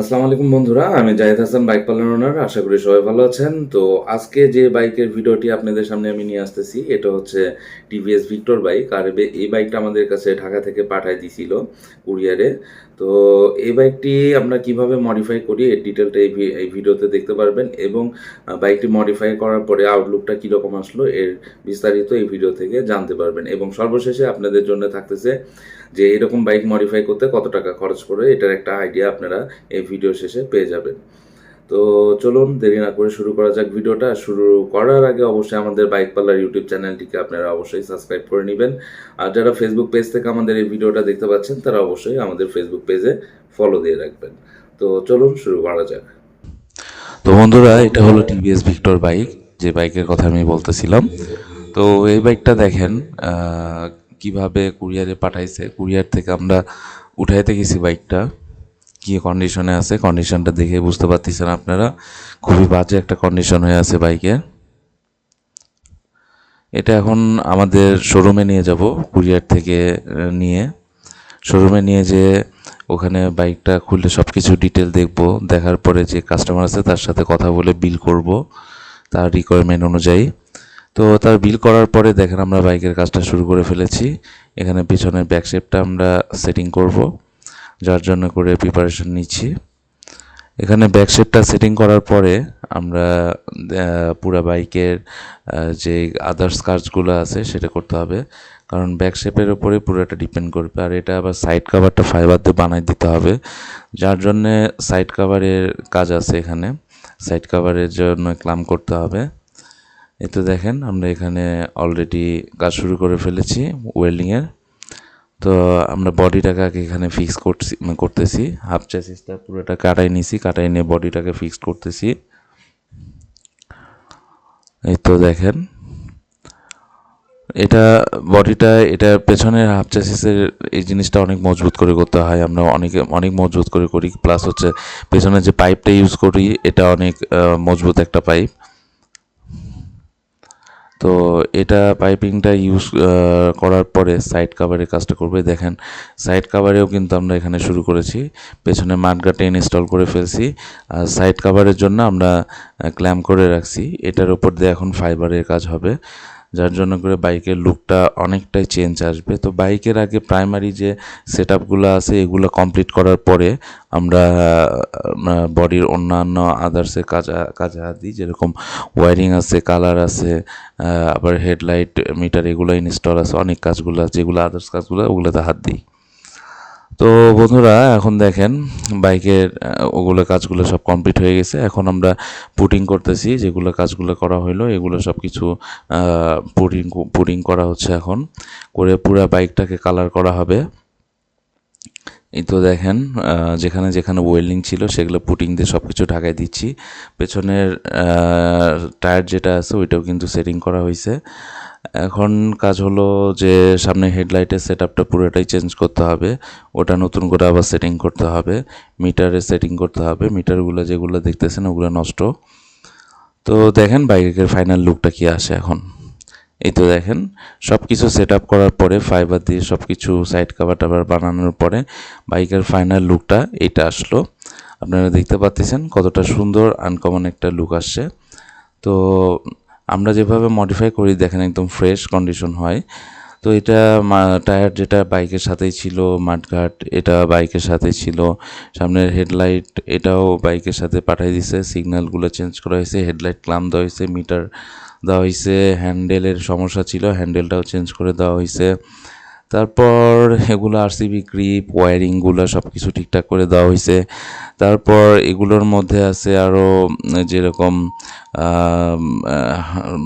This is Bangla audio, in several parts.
আসসালামু আলাইকুম বন্ধুরা, আমি Zahid Hasan, bike parlour owner, আশা করি সবাই ভালো আছেন। তো আজকে যে বাইকের ভিডিওটি আপনাদের সামনে আমি নিয়ে আসতেছি, এটা হচ্ছে টিভিএস ভিক্টর বাইক, আর এই বাইকটা আমাদের কাছে ঢাকা থেকে পাঠায় দিছিল কুরিয়ারে। তো এই বাইকটি আমরা কীভাবে মডিফাই করি, এর ডিটেলটা এই এই ভিডিওতে দেখতে পারবেন এবং বাইকটি মডিফাই করার পরে আউটলুকটা কীরকম আসলো এর বিস্তারিত এই ভিডিও থেকে জানতে পারবেন। এবং সর্বশেষে আপনাদের জন্য থাকতেছে যে এরকম বাইক মডিফাই করতে কত টাকা খরচ করে এটার একটা আইডিয়া আপনারা এই ভিডিও শেষে পেয়ে যাবেন। তো চলুন, দেরি না করে শুরু করা যাক ভিডিওটা। শুরু করার আগে অবশ্যই আমাদের বাইক পার্লার ইউটিউব চ্যানেলটিকে আপনারা অবশ্যই সাবস্ক্রাইব করে নেবেন। আর যারা ফেসবুক পেজ থেকে আমাদের এই ভিডিওটা দেখতে পাচ্ছেন, তারা অবশ্যই আমাদের ফেসবুক পেজে ফলো দিয়ে রাখবেন। তো চলুন, শুরু করা যাক। তো বন্ধুরা, এটা হলো টিভিএস ভিক্টর বাইক, যে বাইকের কথা আমি বলতেছিলাম। তো এই বাইকটা দেখেন কীভাবে কুরিয়ারে পাঠাইছে। কুরিয়ার থেকে আমরা উঠাইতে গেছি বাইকটা। কি কন্ডিশনে আছে। কন্ডিশনটা দেখে বুঝতে পারতেছেন আপনারা। খুবই বাজে একটা কন্ডিশন হয়ে আছে বাইকের এটা এখন আমাদের শোরুমে নিয়ে যাব, কুরিয়ার থেকে নিয়ে। শোরুমে নিয়ে যে ওখানে বাইকটা খুললে সব কিছু ডিটেল দেখব। দেখার পরে যে কাস্টমার আছে তার সাথে কথা বলে বিল করব, তার রিকোয়ারমেন্ট অনুযায়ী। তো তার বিল করার পরে দেখেন আমরা বাইকের কাজটা শুরু করে ফেলেছি। এখানে পিছনের ব্যাক শেপটা আমরা সেটিং করব। যার জন্য করে প্রিপারেশন নিচ্ছি। এখানে ব্যাক শেপটা সেটিং করার পরে আমরা পুরা বাইকের যে আদার্স কাজগুলো আছে সেটা করতে হবে। কারণ ব্যাক শেপের উপরে পুরোটা ডিপেন্ড করবে। আর এটা আবার সাইড কাভারটা ফাইবার দিয়ে বানাই দিতে হবে। যার জন্যে সাইড কাভারের কাজ আছে এখানে। সাইড কাভারের জন্য ক্লাম করতে হবে। এই তো দেখেন আমরা এখানে অলরেডি কাজ শুরু করে ফেলেছি ওয়েল্ডিংয়ের তো আমরা বডিটাকে আগে এখানে ফিক্স করছি মানে করতেছি। হাফ চ্যাসিসটা পুরোটা কাটাই নিছি, কাটাই নিয়ে বডিটাকে ফিক্সড করতেছি। এই তো দেখেন। এটা বডিটা এটা পেছনের হাফ চ্যাসিসের এই জিনিসটা অনেক মজবুত করে করতে হয়। আমরা অনেকে, অনেক মজবুত করে করি। প্লাস হচ্ছে পেছনের যে পাইপটা ইউজ করি, এটা অনেক মজবুত একটা পাইপ তো এটা পাইপিংটা ইউজ করার পরে সাইড কাভারের কাজটা করবে। দেখেন সাইড কাভারেও কিন্তু আমরা এখানে শুরু করেছি। পেছনে মাঠগাটে ইনস্টল করে ফেলছি। আর সাইড কাভারের জন্য আমরা ক্ল্যাম্প করে রাখছি। এটার উপর দিয়ে এখন ফাইবারের কাজ হবে। যার জন্য করে বাইকের লুকটা অনেকটাই চেঞ্জ আসবে। তো বাইকের আগে প্রাইমারি যে সেট আপগুলো আছে, এগুলো কমপ্লিট করার পরে আমরা বডির অন্যান্য আদার্সের কাজা কাজে হাত দিই যেরকম ওয়ারিং আছে কালার আছে আবার হেডলাইট মিটার এগুলো ইনস্টল আছে, অনেক কাজগুলো আছে, যেগুলো আদার্স কাজগুলো, ওগুলোতে হাত দিই। তো বন্ধুরা, এখন দেখেন বাইকের ওগুলো কাজগুলো সব কমপ্লিট হয়ে গেছে। এখন আমরা পুটিং করতেছি, যেগুলো কাজগুলো করা হলো এগুলো সব কিছু পুটিং পুটিং করা হচ্ছে এখন। করে পুরো বাইকটাকে কালার করা হবে। এই তো দেখেন যেখানে যেখানে ওয়েল্ডিং ছিল, সেগুলো পুটিং দিয়ে সব কিছু ঢাকাই দিচ্ছি। পেছনের টায়ার যেটা আছে, ওইটাও কিন্তু সেটিং করা হয়েছে এখন কাজ হলো যে সামনে হেডলাইটের সেট আপটা পুরোটাই চেঞ্জ করতে হবে। ওটা নতুন করে আবার সেটিং করতে হবে। মিটারে সেটিং করতে হবে। মিটারগুলো যেগুলো দেখতেছেন ওগুলো নষ্ট। তো দেখেন বাইকের ফাইনাল লুকটা কি আসে এখন। এই তো দেখেন সব কিছু সেট আপ করার পরে ফাইবার দিয়ে সব কিছু সাইড কাভার টাভার বানানোর পরে বাইকের ফাইনাল লুকটা এইটা আসলো। আপনারা দেখতে পাচ্ছেন কতটা সুন্দর আনকমন একটা লুক আসছে। তো আমরা যেভাবে মডিফাই করি, দেখেন একদম ফ্রেশ কন্ডিশন হয়। তো এটা টায়ার যেটা বাইকের সাথেই ছিল মাঠঘাট এটা বাইকের সাথে ছিল। সামনের হেডলাইট এটাও বাইকের সাথে পাঠিয়ে দিছে সিগন্যালগুলো চেঞ্জ করা হয়েছে হেডলাইট ক্লাম দেওয়া হয়েছে মিটার দেওয়া হয়েছে হ্যান্ডেলের সমস্যা ছিল হ্যান্ডেলটাও চেঞ্জ করে দেওয়া হয়েছে। তারপর এগুলো আরসিবি গ্রিপ ওয়ারিংগুলো সব কিছু ঠিকঠাক করে দেওয়া হয়েছে তারপর এগুলোর মধ্যে আছে আরও যেরকম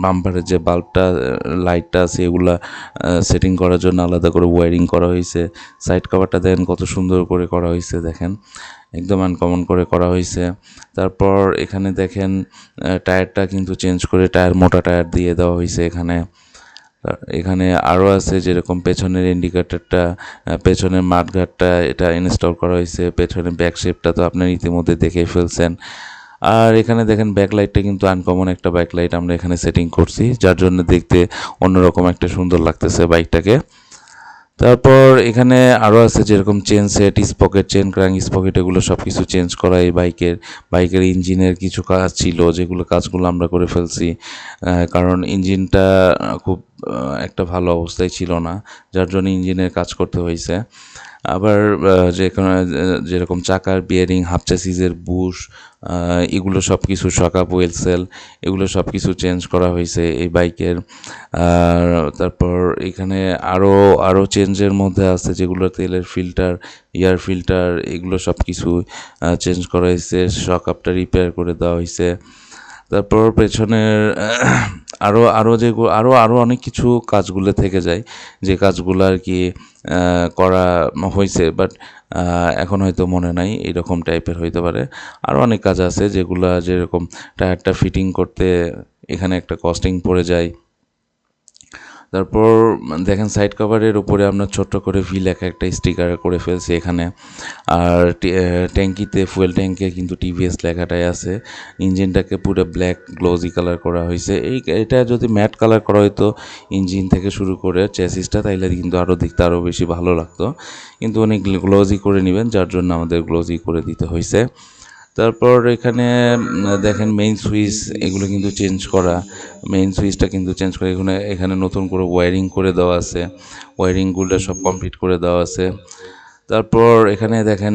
বাম্পারের যে বাল্বটা, লাইটটা আছে, এগুলা সেটিং করার জন্য আলাদা করে ওয়ারিং করা হয়েছে সাইড কভারটা দেখেন কত সুন্দর করে করা হয়েছে দেখেন। একদম আনকমন করে করা হয়েছে তারপর এখানে দেখেন টায়ারটা কিন্তু চেঞ্জ করে টায়ার, মোটা টায়ার দিয়ে দেওয়া হয়েছে এখানে। এখানে আরও আছে যেরকম পেছনের ইন্ডিকেটারটা পেছনের মাঠঘাটটা এটা ইনস্টল করা হয়েছে, পেছনের ব্যাক শেপটা তো আপনার ইতিমধ্যে দেখেই ফেলছেন। আর এখানে দেখেন ব্যাকলাইটটা কিন্তু আনকমন একটা ব্যাকলাইট আমরা এখানে সেটিং করছি, যার জন্য দেখতে অন্যরকম একটা সুন্দর লাগতেছে বাইকটাকে তারপর এখানে আরও আছে যেরকম chain set sprocket chain crank sprocket এগুলো সব কিছু চেঞ্জ করা এই বাইকের বাইকের ইঞ্জিনের কিছু কাজ ছিল যেগুলো কাজগুলো আমরা করে ফেলছি। কারণ ইঞ্জিনটা খুব একটা ভালো অবস্থায় ছিল না, যার জন্য ইঞ্জিনের কাজ করতে হয়েছে। আবার যেখানে যেরকম চাকার বিয়ারিং হাফ চাসিজের বুশ এগুলো সব কিছু শকাপ ওয়েল সেল এগুলো সব কিছু চেঞ্জ করা হয়েছে এই বাইকের। আর তারপর এখানে আরও আরও চেঞ্জের মধ্যে আছে যেগুলো তেলের ফিল্টার এয়ার ফিল্টার এগুলো সব কিছু চেঞ্জ করা হয়েছে শকআপটা রিপেয়ার করে দেওয়া হয়েছে। তারপর পেছনের আরও আরও যে আরও আরও অনেক কিছু কাজগুলো থেকে যায়, যে কাজগুলো আর কি করা হয়েছে বাট এখন হয়তো মনে নাই, এরকম টাইপের হইতে পারে। আরও অনেক কাজ আছে যেগুলো যেরকম টায়ারটা ফিটিং করতে এখানে একটা কস্টিং পড়ে যায়। তারপর দেখেন সাইড কভারের উপরে আমরা ছোট্ট করে ভি লেখা একটা স্টিকার করে ফেলছি এখানে। আর ট্যাঙ্কিতে ফুয়েল ট্যাঙ্কে কিন্তু টিভিএস লেখাটাই আছে। ইঞ্জিনটাকে পুরো ব্ল্যাক গ্লোজি কালার করা হয়েছে। এই, এটা যদি ম্যাট কালার করা হতো ইঞ্জিন থেকে শুরু করে চেসিসটা তাইলে কিন্তু আরও দেখতে আরও বেশি ভালো লাগতো। কিন্তু উনি গ্লোজি করে নেবেন, যার জন্য আমাদের গ্লোজি করে দিতে হয়েছে তারপর এখানে দেখেন মেইন সুইচ এগুলো কিন্তু চেঞ্জ করা। মেইন সুইচটা কিন্তু চেঞ্জ করে। এখানে এখানে নতুন করে ওয়ারিং করে দেওয়া আছে। ওয়ারিংগুলো সব কমপ্লিট করে দেওয়া আছে। তারপর এখানে দেখেন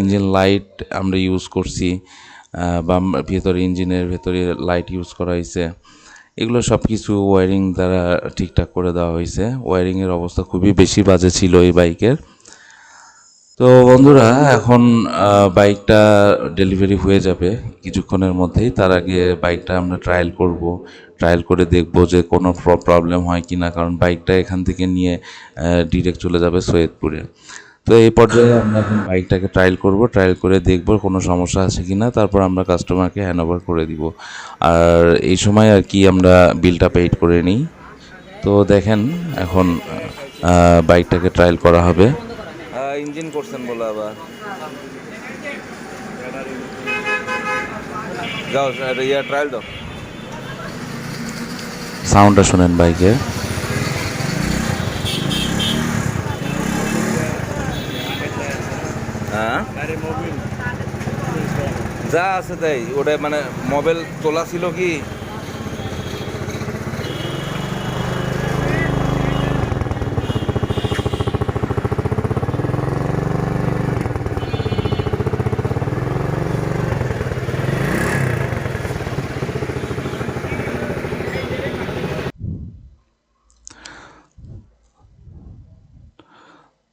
ইঞ্জিন লাইট আমরা ইউজ করছি। বাম ভেতরে ইঞ্জিনের ভেতরে লাইট ইউজ করা হয়েছে। এগুলো সব কিছু ওয়ারিং দ্বারা ঠিকঠাক করে দেওয়া হয়েছে। ওয়ারিংয়ের অবস্থা খুবই বেশি বাজে ছিল এই বাইকের তো বন্ধুরা, এখন বাইকটা ডেলিভারি হয়ে যাবে কিছুক্ষণের মধ্যেই। তার আগে বাইকটা আমরা ট্রায়াল করব। ট্রায়াল করে দেখব যে কোনো প্রবলেম হয় কি না কারণ বাইকটা এখান থেকে নিয়ে ডিরেক্ট চলে যাবে সৈয়দপুরে। তো এই পর্যায়ে আমরা এখন বাইকটাকে ট্রায়াল করব। ট্রায়াল করে দেখব কোনো সমস্যা আছে কি না তারপর আমরা কাস্টমারকে হ্যান্ড ওভার করে দিব। আর এই সময় আর কি আমরা বিলটা পেইড করে নিই। তো দেখেন, এখন বাইকটাকে ট্রায়াল করা হবে। ইঞ্জিন করছেন বলে আবার। যাও ইয়া ট্রায়াল দাও। সাউন্ডটা শোনেন বাইকের হ্যাঁ? যা আছে তাই ওটা মানে মোবাইল তোলা ছিল কি?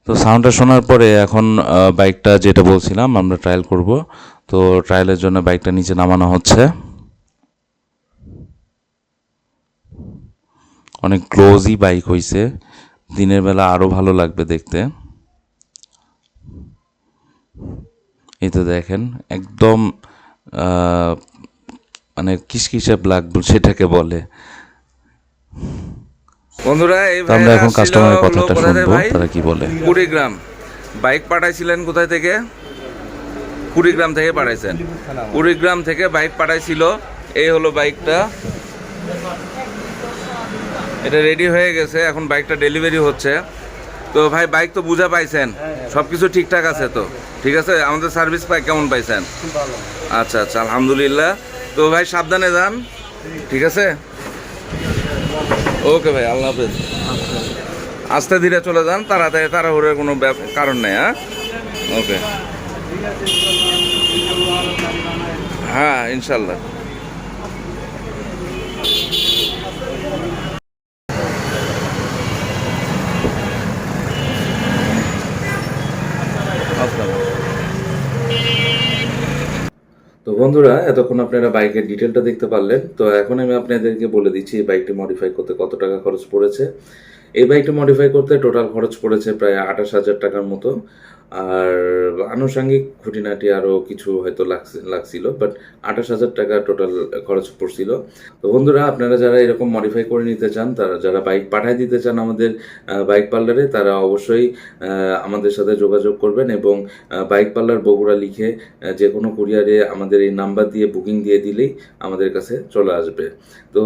তো সাউন্ডটা শোনার পরে এখন বাইকটা যেটা বলছিলাম, আমরা ট্রায়াল করব। তো ট্রায়ালের জন্য বাইকটা নিচে নামানো হচ্ছে। অনেক ক্লোজই বাইক হয়েছে দিনের বেলা আরও ভালো লাগবে দেখতে। এই তো দেখেন, একদম মানে কিসকিসে ব্ল্যাক সেটাকে বলে। বন্ধুরা আমরা এখন কাস্টমারের কথাটা শুনব ভাই? তারা কি বলে? কুড়িগ্রাম। বাইক পাঠাইছিলেন কোথায় থেকে? কুড়িগ্রাম থেকে পাঠাইছেন। কুড়িগ্রাম থেকে বাইক পাঠাইছিল। এই হলো বাইকটা। এটা রেডি হয়ে গেছে। এখন বাইকটা ডেলিভারি হচ্ছে। তো ভাই বাইক তো বুঝা পাইছেন। সব কিছু ঠিকঠাক আছে তো? ঠিক আছে? আমাদের সার্ভিস পাই কেমন পাইছেন? আচ্ছা আচ্ছা আলহামদুলিল্লাহ। তো ভাই সাবধানে যান। ঠিক আছে? ওকে ভাই, আল্লাহ হাফেজ। আস্তে ধীরে চলে যান, তাড়াতাড়ি, তাড়াহুড়ের কোনো কারণ নেই হ্যাঁ? ওকে। হ্যাঁ ইনশাল্লাহ। বন্ধুরা, এতক্ষণ আপনারা বাইকের ডিটেলটা দেখতে পারলেন। তো এখন আমি আপনাদেরকে বলে দিচ্ছি, এই বাইকটি মডিফাই করতে কত টাকা খরচ পড়েছে। এই বাইকটি মডিফাই করতে টোটাল খরচ পড়েছে প্রায় আঠাশ হাজার টাকার মতো। আর আনুষঙ্গিক খুঁটিনাটি আরও কিছু হয়তো লাগছে লাগছিল বাট আঠাশ হাজার টাকা টোটাল খরচ পড়ছিল। তো বন্ধুরা, আপনারা যারা এরকম মডিফাই করে নিতে চান, তারা যারা বাইক পাঠায় দিতে চান আমাদের বাইক পার্লারে তারা অবশ্যই আমাদের সাথে যোগাযোগ করবেন এবং বাইক পার্লার বগুড়া লিখে যে কোনো কুরিয়ারে আমাদের এই নাম্বার দিয়ে বুকিং দিয়ে দিলেই আমাদের কাছে চলে আসবে। তো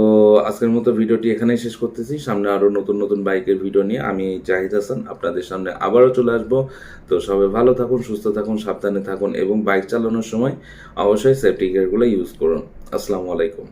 আজকের মতো ভিডিওটি এখানেই শেষ করতেছি। সামনে আরও নতুন নতুন বাইকের ভিডিও নিয়ে আমি জাহিদ হাসান আপনাদের সামনে আবারও চলে আসব। তো সবাই ভালো থাকুন, সুস্থ থাকুন, সাবধানে থাকুন এবং বাইক চালানোর সময় অবশ্যই সেফটি গিয়ারগুলো ইউজ করুন। আসসালামু আলাইকুম।